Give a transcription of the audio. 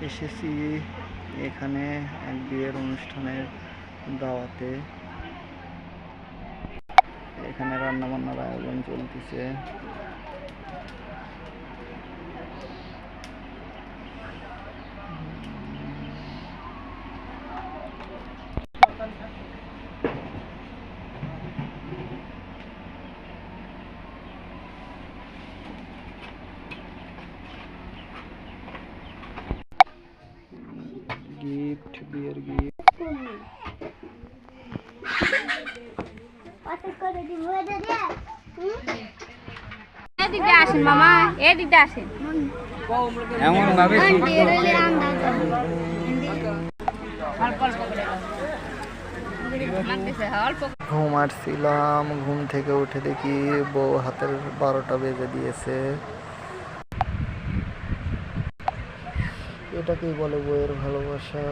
এসেছি এখানে এক বিয়ের অনুষ্ঠানের দাওয়াতে। এখানে রান্নাবান্নার আয়োজন চলতেছে। গিফট বিয়ের গিফট। এদিকে আসেন মামা আসেন। এমন ভাবে ঘুম আসছিলাম ঘুম থেকে উঠে দেখি বউ হাতের বারোটা বেজে দিয়েছে। এটাকেই বলে বইয়ের ভালোবাসা।